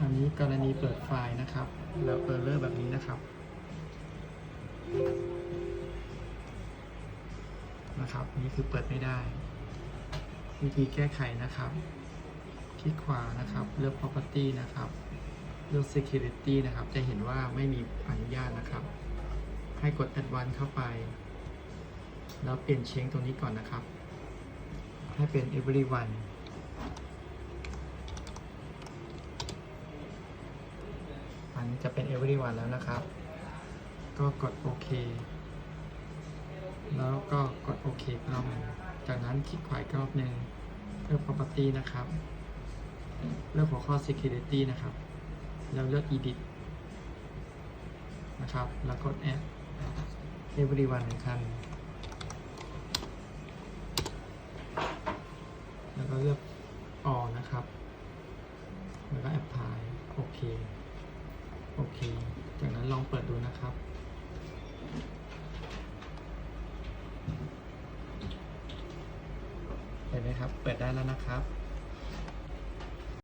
อันนี้กรณีเปิดไฟล์นะครับ แล้วเออร์เลอร์แบบนี้นะครับ นะครับ นี่คือเปิดไม่ได้ วิธีแก้ไขนะครับ คลิกขวานะครับ เลือก property นะครับ เลือก security นะครับ จะเห็นว่าไม่มีอนุญาตนะครับ ให้กด advanced เข้าไป แล้วเปลี่ยนเชงตรงนี้ก่อนนะครับ ให้เป็น everyone อันนี้ จะเป็น everyone แล้วนะครับ ก็กดโอเคแล้วก็กดโอเคกรอบนึงจากนั้นคลิกขวาอีกรอบหนึ่งเลือก property นะครับ เลือกหัวข้อ security นะครับ แล้วเลือก edit นะครับ แล้วกด add everyone หนึ่งครั้งแล้วก็เลือก all นะครับ แล้วก็ apply โอเค โอเค จากนั้นลองเปิดดูนะครับ เห็นไหมครับ เปิดได้แล้วนะครับ